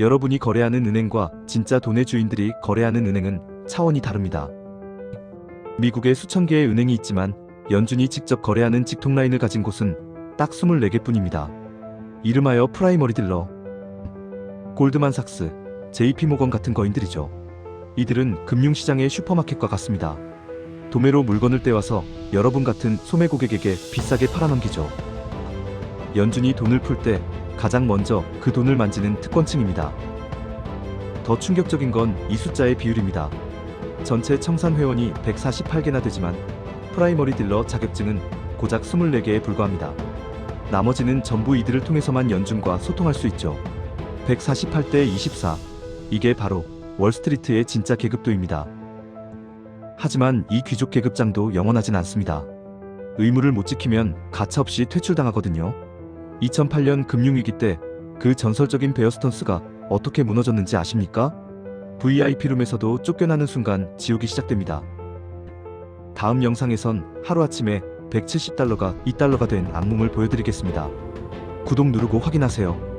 여러분이 거래하는 은행과 진짜 돈의 주인들이 거래하는 은행은 차원이 다릅니다. 미국에 수천 개의 은행이 있지만 연준이 직접 거래하는 직통라인을 가진 곳은 딱 24개뿐입니다. 이름하여 프라이머리 딜러, 골드만삭스, JP모건 같은 거인들이죠. 이들은 금융시장의 슈퍼마켓과 같습니다. 도매로 물건을 떼와서 여러분 같은 소매 고객에게 비싸게 팔아넘기죠. 연준이 돈을 풀때 가장 먼저 그 돈을 만지는 특권층입니다. 더 충격적인 건 이 숫자의 비율입니다. 전체 청산 회원이 148개나 되지만 프라이머리 딜러 자격증은 고작 24개에 불과합니다. 나머지는 전부 이들을 통해서만 연준과 소통할 수 있죠. 148대 24. 이게 바로 월스트리트의 진짜 계급도입니다. 하지만 이 귀족 계급장도 영원하진 않습니다. 의무를 못 지키면 가차없이 퇴출당하거든요. 2008년 금융위기 때 그 전설적인 베어스턴스가 어떻게 무너졌는지 아십니까? VIP룸에서도 쫓겨나는 순간 지옥이 시작됩니다. 다음 영상에선 하루아침에 170달러가 2달러가 된 악몽을 보여드리겠습니다. 구독 누르고 확인하세요.